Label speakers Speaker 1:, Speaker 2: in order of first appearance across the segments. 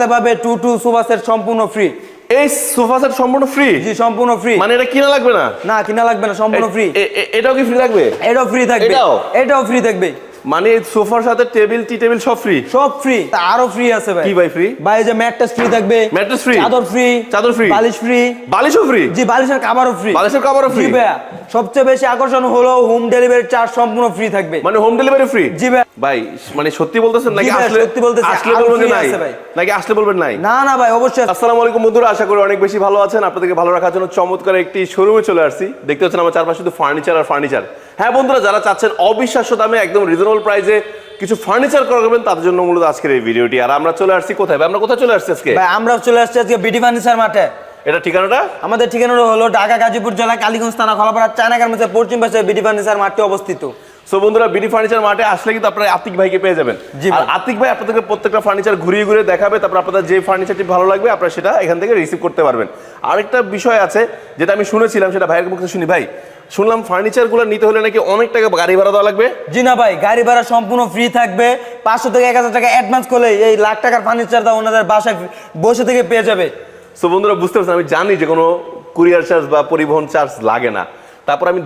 Speaker 1: সাথে পাবে two two sofa set সম্পূর্ণ ফ্রি
Speaker 2: এই সোফা সেট সম্পূর্ণ ফ্রি
Speaker 1: জি সম্পূর্ণ ফ্রি
Speaker 2: মানে এটা কিনা লাগবে না?
Speaker 1: না কিনা লাগবে না সম্পূর্ণ ফ্রি
Speaker 2: এটাও কি ফ্রি লাগবে
Speaker 1: এটাও ফ্রি থাকবে।
Speaker 2: এটাও?
Speaker 1: এটাও ফ্রি থাকবে।
Speaker 2: মানে সোফার সাথে টেবিল টি টেবিল সব ফ্রি
Speaker 1: সব ফ্রি তা আরও ফ্রি আছে ভাই।
Speaker 2: কি ভাই ফ্রি
Speaker 1: ভাই যে ম্যাট্রেস ফ্রি থাকবে।
Speaker 2: Mattress ফ্রি
Speaker 1: চাদর ফ্রি
Speaker 2: চাদর free?
Speaker 1: বালিশ ফ্রি
Speaker 2: বালিশও ফ্রি
Speaker 1: জি বালিশের কাভারও ফ্রি
Speaker 2: বালিশের coverও ফ্রি
Speaker 1: জি ভাইয়া। সবচেয়ে বেশি আকর্ষণ হলো হোম ডেলিভারি চার্জ সম্পূর্ণ ফ্রি থাকবে।
Speaker 2: মানে হোম ডেলিভারি ফ্রি
Speaker 1: জি ভাই।
Speaker 2: ভাই মানে সত্যি বলতেছেন নাকি আসলে
Speaker 1: সত্যি বলতেছি,
Speaker 2: আসলে বলবেন নাই? নাকি আসলে বলবেন নাই?
Speaker 1: না না ভাই অবশ্যই
Speaker 2: আসসালামু আলাইকুম বন্ধুরা আশা করি অনেক বেশি ভালো আছেন। আপনাদেরকে ভালো রাখার জন্য চমৎকার একটি শোরুমে চলে আসছি। দেখতে পাচ্ছেন আমার চারপাশে শুধু ফার্নিচার আর ফার্নিচার হ্যাঁ বন্ধুরা যারা চাচ্ছেন অবিশ্বাস্য দামে একদম রিজনেবল প্রাইসে কিছু ফার্নিচার করবেন তাদের জন্য মূলত আজকের এই ভিডিওটি আর আমরা চলে আসছি কোথায়? ভাই আমরা কোথায় চলে আসছি আজকে?
Speaker 1: ভাই আমরা চলে আসছি আজকে বিডি ফার্নিচার মাঠে
Speaker 2: এটা ঠিকানাটা?
Speaker 1: আমাদের ঠিকানাটা হলো ঢাকা গাজীপুর জেলা কালীগঞ্জ থানা খলাপাড়া চায়না গার্মেন্টসের পশ্চিম পাশে বিডি ফার্নিচার মাঠটি অবস্থিত।
Speaker 2: সো বন্ধুরা বিডি ফার্নিচার মাঠে আসলে কিন্তু আপনারা আতিক ভাইকে পেয়ে যাবেন। আর। আতিক ভাই আপনাদেরকে প্রত্যেকটা ফার্নিচার ঘুরিয়ে ঘুরিয়ে দেখাবে তারপর আপনাদের যে ফার্নিচারটি ভালো লাগবে আপনারা সেটা এখান থেকে রিসিভ করতে পারবেন। আরেকটা বিষয় আছে যেটা আমি শুনেছিলাম সেটা ভাইয়ের মুখে শুনি ভাই। শুনলাম ফার্নিচারগুলো নিতে হলে নাকি অনেক টাকা গাড়ি ভাড়া দেওয়া লাগবে?
Speaker 1: জি না ভাই গাড়ি ভাড়া সম্পূর্ণ ফ্রি থাকবে। পাঁচশো থেকে এক হাজার টাকা অ্যাডভান্স করলে এই লাখ টাকার ফার্নিচার দাও ওনাদের বাসায় বসে থেকে পেয়ে যাবে।
Speaker 2: সো বন্ধুরা বুঝতে পারছেন আমি জানি যে কোনো কুরিয়ার চার্জ বা পরিবহন চার্জ লাগে না। তারপর আমি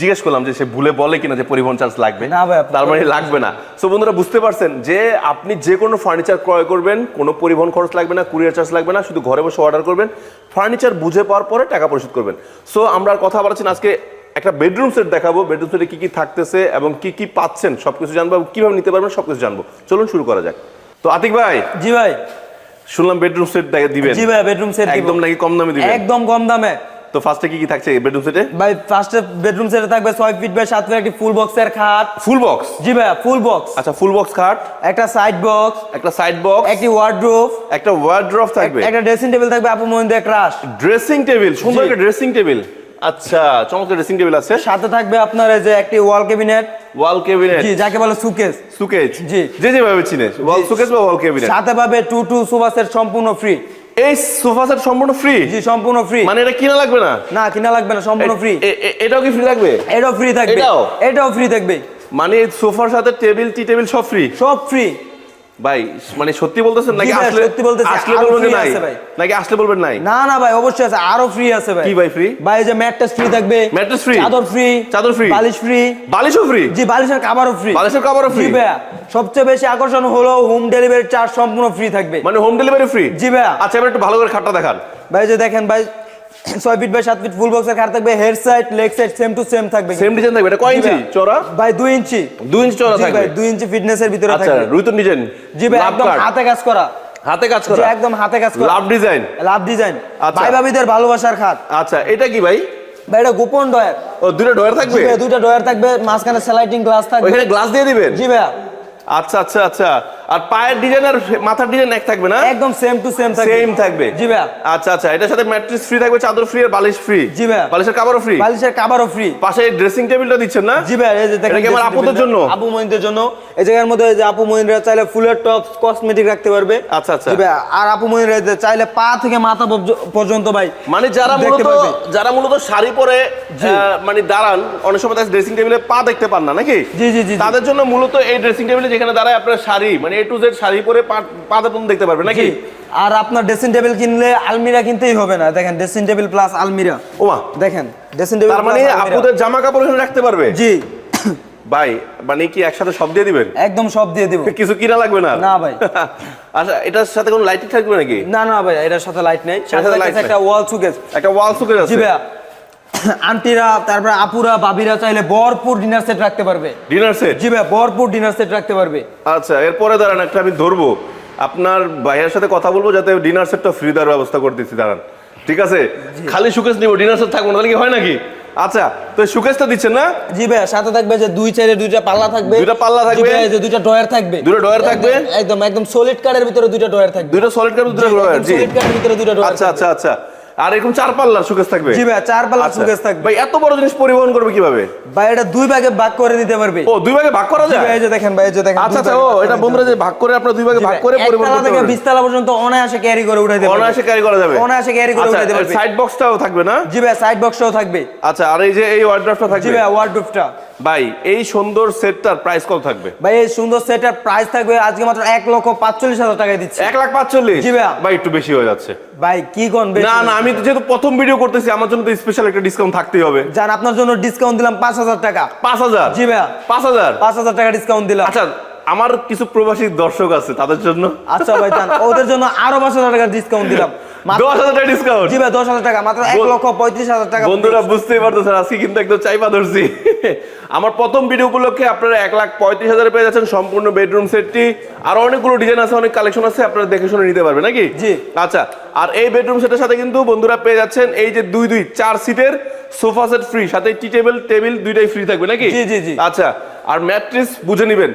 Speaker 2: জিজ্ঞেস করলাম যে সে ভুলে বলে কিনা যে পরিবহন চার্জ লাগবে।
Speaker 1: না
Speaker 2: তার মানে লাগবে না। সো বন্ধুরা বুঝতে পারছেন যে আপনি যে কোনো ফার্নিচার ক্রয় করবেন কোনো পরিবহন খরচ লাগবে না কুরিয়ার চার্জ লাগবে না শুধু ঘরে বসে অর্ডার করবেন ফার্নিচার বুঝে পাওয়ার পরে টাকা পরিশোধ করবেন। সো আমরা কথা বলাচ্ছি না, আজকে একটা বেডরুম সেট দেখাবো। বেডরুম সেটে কি কি থাকতেছে এবং কি কি পাচ্ছেন সবকিছু জানব এবং কীভাবে নিতে পারবেন সবকিছু জানব। চলুন শুরু করা যাক। তো আতিক ভাই
Speaker 1: জি ভাই।
Speaker 2: শুনলাম বেডরুম সেট দিবেন।
Speaker 1: জি ভাই বেডরুম সেট
Speaker 2: একদম নাকি কম দামে দিবেন?
Speaker 1: একদম কম দামে।
Speaker 2: তো ফার্স্টে কি কি থাকছে বেডরুম সেটে
Speaker 1: ভাই ফার্স্টে বেডরুম সেটে থাকবে 6 ফিট বাই 7 ফিট একটি ফুল বক্সের খাট।
Speaker 2: ফুল বক্স
Speaker 1: জি ভাই ফুল বক্স
Speaker 2: আচ্ছা ফুল বক্স খাট।
Speaker 1: একটা সাইড বক্স
Speaker 2: একটা সাইড বক্স
Speaker 1: একটি ওয়ার্ড্রোব
Speaker 2: একটা ওয়ার্ড্রোব থাকবে।
Speaker 1: একটা ড্রেসিং টেবিল থাকবে আপু মহিন্দ্রা ক্রাশ
Speaker 2: ড্রেসিং টেবিল সুন্দর একটা ড্রেসিং টেবিল আচ্ছা চমৎকার ড্রেসিং টেবিল আছে।
Speaker 1: সাথে থাকবে আপনার এই যে একটি ওয়াল ক্যাবিনেট
Speaker 2: ওয়াল ক্যাবিনেট
Speaker 1: জি যাকে বলে সুকেস
Speaker 2: সুকেজ
Speaker 1: জি।
Speaker 2: যে যেভাবে চিনে ওয়াল সুকেজ বা ওয়াল ক্যাবিনেট
Speaker 1: সাথে পাবে টু টু সোফা সেট সম্পূর্ণ ফ্রি
Speaker 2: এই সোফা সেট সম্পূর্ণ ফ্রি
Speaker 1: জি সম্পূর্ণ ফ্রি
Speaker 2: মানে এটা কিনা লাগবে না?
Speaker 1: না কিনা লাগবে না সম্পূর্ণ ফ্রি
Speaker 2: এটাও কি ফ্রি লাগবে
Speaker 1: এটাও ফ্রি থাকবে।
Speaker 2: এটাও?
Speaker 1: এটাও ফ্রি থাকবে।
Speaker 2: মানে সোফার সাথে টেবিল টি টেবিল সব ফ্রি
Speaker 1: সব ফ্রি
Speaker 2: ভাই মানে সত্যি বলতেছেন নাকি আসলে
Speaker 1: সত্যি বলতেছি,
Speaker 2: আসলে বলবেন নাই? নাকি আসলে বলবেন নাই?
Speaker 1: না না ভাই অবশ্যই আছে আরও ফ্রি আছে ভাই।
Speaker 2: কি ভাই ফ্রি
Speaker 1: ভাই যে ম্যাট্রেস ফ্রি থাকবে
Speaker 2: Mattress free?
Speaker 1: চাদর ফ্রি
Speaker 2: চাদর free?
Speaker 1: বালিশ ফ্রি
Speaker 2: বালিশও ফ্রি
Speaker 1: জি বালিশের কাভারও ফ্রি
Speaker 2: বালিশের free?
Speaker 1: জি ভাইয়া সবচেয়ে বেশি আকর্ষণ হলো হোম ডেলিভারি চার্জ সম্পূর্ণ ফ্রি থাকবে।
Speaker 2: মানে হোম ডেলিভারি ফ্রি
Speaker 1: জি ভাইয়া।
Speaker 2: আচ্ছা এবার একটু ভালো করে খাটটা দেখান।
Speaker 1: ভাই যে দেখেন ভাই ছয় ফিট বাই সাত ফিট ফুল বক্সের খাট থাকবে head side leg side same to same থাকবে
Speaker 2: সেম ডিজাইন থাকবে এটা কয় ইঞ্চি। চওড়া?
Speaker 1: ভাই দুই ইঞ্চি
Speaker 2: দুই ইঞ্চি চওড়া থাকবে।
Speaker 1: ভাই দুই ইঞ্চি ফিটনেসের ভিতরে
Speaker 2: আচ্ছা
Speaker 1: থাকবে।
Speaker 2: রুইতুন ডিজাইন
Speaker 1: জি ভাই একদম হাতে কাজ করা।
Speaker 2: হাতে কাজ করা।
Speaker 1: একদম হাতে কাজ করা।
Speaker 2: Love design.
Speaker 1: Love design.
Speaker 2: আচ্ছা।
Speaker 1: ভাই ভাবিদের ভালোবাসার খাট।
Speaker 2: আচ্ছা এটা কি ভাই?
Speaker 1: ভাই এটা গোপন ডয়ার
Speaker 2: ও দুটো ডয়ার থাকবে?
Speaker 1: ভাই ডয়ার থাকবে মাঝখানে স্লাইডিং গ্লাস থাকবে।
Speaker 2: ওইখানে গ্লাস দিয়ে দিবেন?
Speaker 1: জি ভাইয়া।
Speaker 2: আচ্ছা আচ্ছা আচ্ছা। আর পায়ের ডিজাইন আর মাথার ডিজাইন এক থাকবে না?
Speaker 1: একদম সেম টু সেম থাকবে।
Speaker 2: সেম থাকবে।
Speaker 1: জি ভাইয়া।
Speaker 2: আচ্ছা আচ্ছা এটার সাথে ম্যাট্রেস ফ্রি থাকবে চাদর ফ্রি আর বালিশ ফ্রি
Speaker 1: জি ভাইয়া।
Speaker 2: বালিশের কাভারও ফ্রি
Speaker 1: বালিশের কাভারও ফ্রি
Speaker 2: পাশে ড্রেসিং টেবিলটা দিচ্ছেন না?
Speaker 1: জি ভাই এই যে দেখেন
Speaker 2: আমার আপুদের জন্য?
Speaker 1: আপু মহিন্দ্রের জন্য। এই জায়গার মধ্যে এই যে আপু মহিন্দ্রা চাইলে ফুলের টপ কসমেটিক রাখতে পারবে।
Speaker 2: আচ্ছা, আচ্ছা।
Speaker 1: জি ভাই আর আপু মহিন্দ্রা এই যে চাইলে পা থেকে মাথা পর্যন্ত ভাই
Speaker 2: মানে যারা মূলত যারা মূলত শাড়ি পরে মানে দাঁড়ান অনেক সময় ড্রেসিং টেবিলে পা দেখতে পান না নাকি?
Speaker 1: জি, জি, জি, জি।
Speaker 2: তাদের জন্য মূলত এই ড্রেসিং টেবিলে যেখানে দাঁড়ায় আপনার শাড়ি মানে এ টু জেড শাড়ি পরে পা- পা দেখতে পারবে নাকি?
Speaker 1: আর আপনার ড্রেসিং টেবিল কিনলে আলমিরা কিনতেই হবে না। দেখেন ড্রেসিং টেবিল প্লাস আলমিরা।
Speaker 2: ওমা।
Speaker 1: দেখেন ড্রেসিং টেবিল
Speaker 2: তার মানে আপুদের জামা কাপড় এখানে রাখতে পারবে?
Speaker 1: জি।
Speaker 2: ভাই মানে কি একসাথে সব দিয়ে দিবেন?
Speaker 1: একদম সব দিয়ে দিব।
Speaker 2: কিছু কিনা লাগবে না?
Speaker 1: না ভাই।
Speaker 2: আচ্ছা এটার সাথে কোনো লাইটিং থাকবে নাকি?
Speaker 1: না না ভাই এটার সাথে লাইট নেই। সাথে। একটা ওয়াল সুকেস
Speaker 2: একটা ওয়াল সুকের
Speaker 1: জি
Speaker 2: আছে।
Speaker 1: ভাইয়া। আন্টিরা তারপরে আপুরা বাবিরা চাইলে ভরপুর ডিনার সেট রাখতে পারবে।
Speaker 2: ডিনার সেট
Speaker 1: জি ভাইয়া ভরপুর ডিনার সেট রাখতে পারবে।
Speaker 2: আচ্ছা এরপরে দাঁড়ান একটা আমি ধরবো। আপনার ভাইয়ের সাথে কথা বলব যাতে ডিনার সেটটা ফ্রি দেওয়ার ব্যবস্থা করে দিচ্ছি দাঁড়ান। ঠিক আছে? খালি সুকেশ নিব ডিনার সেট থাকব না তাহলে কি হয় নাকি? আচ্ছা তো সুকেশটা দিচ্ছেন না?
Speaker 1: জি ভাই সাথে থাকবে যে দুই সাইডে দুইটা পাল্লা থাকবে।
Speaker 2: দুইটা পাল্লা থাকবে।
Speaker 1: যে দুইটা ডয়ার থাকবে।
Speaker 2: দুটো drawer থাকবে।
Speaker 1: একদম- একদম সলিড কার্ডের ভিতরে দুইটা ডয়ার থাকবে।
Speaker 2: দুটো সলিড কার্ড দুটো ড্রয়ার জি।
Speaker 1: সলিড কার্ডের ভিতরে দুইটা ডয়ার
Speaker 2: আচ্ছা আচ্ছা আচ্ছা। আর এরকম চার পাল্লার সুকেশ থাকবে?
Speaker 1: জি ভাইয়া চার পাল্লা
Speaker 2: আচ্ছা।
Speaker 1: সুকেস থাকবে।
Speaker 2: ভাই এত বড় জিনিস পরিবহন করবে কীভাবে?
Speaker 1: ভাই এটা দুই ভাগে ভাগ করে নিতে পারবে।
Speaker 2: ও দুই ভাগে ভাগ করা যায়?
Speaker 1: ভাই, এই যে দেখেন ভাই এই যে দেখেন
Speaker 2: আচ্ছা আচ্ছা ও এটা বন্ধুরা যে ভাগ করে আপনারা দুই ভাগে ভাগ করে পরিবহন করতে পারবেন
Speaker 1: বিশতলা পর্যন্ত অনায়াসে ক্যারি করে উঠাইতে পারবে।
Speaker 2: অনায়াসে ক্যারি করা যাবে।
Speaker 1: অনায়াসে ক্যারি করে উঠাইতে পারবে।
Speaker 2: সাইড বক্সটাও থাকবে না?
Speaker 1: জি ভাই সাইড বক্সটাও থাকবে।
Speaker 2: আচ্ছা আর এই যে এই ওয়ার্ড্রপটা
Speaker 1: জি
Speaker 2: থাকবে
Speaker 1: ভাই ওয়ার্ডরোবটা
Speaker 2: ভাই এই সুন্দর সেটটার প্রাইস কত থাকবে?
Speaker 1: ভাই এই সুন্দর সেটের প্রাইস থাকবে আজকে মাত্র এক লক্ষ পাঁচচল্লিশ হাজার টাকায় দিচ্ছি।
Speaker 2: এক লাখ পাঁচচল্লিশ?
Speaker 1: জি ভাইয়া।
Speaker 2: ভাই একটু বেশি হয়ে যাচ্ছে।
Speaker 1: ভাই কি কোন
Speaker 2: না না আমি তো যেহেতু প্রথম ভিডিও করতেছি আমার জন্য তো স্পেশাল একটা ডিসকাউন্ট থাকতেই হবে।
Speaker 1: আপনার জন্য ডিসকাউন্ট দিলাম পাঁচ হাজার টাকা।
Speaker 2: পাঁচ হাজার?
Speaker 1: জি ভাইয়া।
Speaker 2: পাঁচ হাজার?
Speaker 1: পাঁচ হাজার টাকা ডিসকাউন্ট দিলাম।
Speaker 2: আচ্ছা আমার কিছু প্রবাসী দর্শক আছে তাদের জন্য?
Speaker 1: আচ্ছা ভাই জান ওদের জন্য আরও পাঁচ হাজার টাকা ডিসকাউন্ট দিলাম।
Speaker 2: দশ হাজার টাকা ডিসকাউন্ট
Speaker 1: জি ভাই দশ হাজার টাকা মাত্র এক লক্ষ পঁয়ত্রিশ হাজার টাকা।
Speaker 2: বন্ধুরা বুঝতেই পারতেছেন আজকে কিন্তু একদম চাইপা ধরছি। আমার প্রথম ভিডিও উপলক্ষে আপনারা এক লাখ পঁয়ত্রিশ হাজারে পেয়ে যাচ্ছেন সম্পূর্ণ বেডরুম সেটটি আর অনেকগুলো ডিজাইন আছে অনেক কালেকশন আছে আপনারা দেখে শুনে নিতে পারবেন নাকি?
Speaker 1: জি।
Speaker 2: আচ্ছা আর এই বেডরুম সেটের সাথে কিন্তু বন্ধুরা পেয়ে যাচ্ছেন এই যে দুই দুই চার সিটের সোফা সেট ফ্রি সাথে টি টেবিল টেবিল দুইটাই ফ্রি থাকবে নাকি?
Speaker 1: জি, জি, জি।
Speaker 2: আচ্ছা আর ম্যাট্রিস বুঝে নেবেন।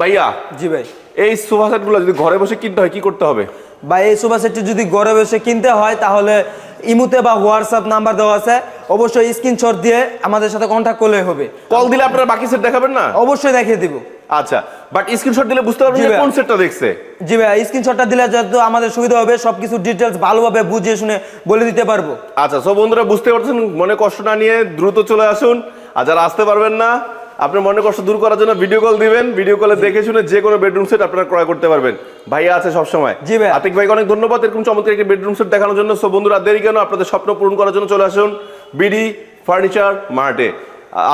Speaker 2: ভাইয়া
Speaker 1: জি ভাই।
Speaker 2: এই সোফা সেটগুলো যদি ঘরে বসে কিনতে হয় কি করতে হবে?
Speaker 1: বা এই সোফা সেটটি যদি ঘরে বসে কিনতে হয় তাহলে ইমুতে বা হোয়াটসঅ্যাপ নাম্বার দেওয়া আছে অবশ্যই স্ক্রিনশট দিয়ে আমাদের সাথে কন্ট্যাক্ট করলে হবে।
Speaker 2: কল দিলে আপনারা বাকি সেট দেখাবেন না?
Speaker 1: অবশ্যই দেখিয়ে দিব।
Speaker 2: আচ্ছা বাট স্ক্রিনশট দিলে বুঝতে পারবেন কোন সেটটা দেখছে।
Speaker 1: জি ভাই স্ক্রিনশটটা দিলে যত আমাদের সুবিধা হবে সবকিছু ডিটেলস ভালোভাবে বুঝিয়ে শুনে বলে দিতে পারব।
Speaker 2: আচ্ছা সব বন্ধুরা বুঝতে পারছেন মনে কষ্ট না নিয়ে দ্রুত চলে আসুন। আর যারা আসতে পারবেন না আপনার মনে কষ্ট দূর করার জন্য ভিডিও কল দিবেন ভিডিও কলে দেখে শুনে যে কোনো বেডরুম সেট আপনারা ক্রয় করতে পারবেন। ভাইয়া আছে সব সময়
Speaker 1: জি ভাই।
Speaker 2: আতিক ভাইকে অনেক ধন্যবাদ এরকম চমৎকার একটি বেডরুম সেট দেখানোর জন্য। সব বন্ধুরা দেরি কেন? আপনাদের স্বপ্ন পূরণ করার জন্য চলে আসুন বিডি ফার্নিচার মার্টে।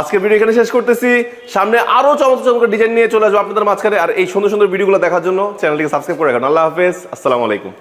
Speaker 2: আজকে ভিডিও এখানে শেষ করতেছি। সামনে আরও চমৎকার চমৎকার ডিজাইন নিয়ে চলে আসব আপনাদের মাঝখানে। আর এই সুন্দর সুন্দর ভিডিওগুলো দেখার জন্য চ্যানেলটিকে সাবস্ক্রাইব করে রাখুন। আল্লাহ হাফেজ। আসসালামু আলাইকুম।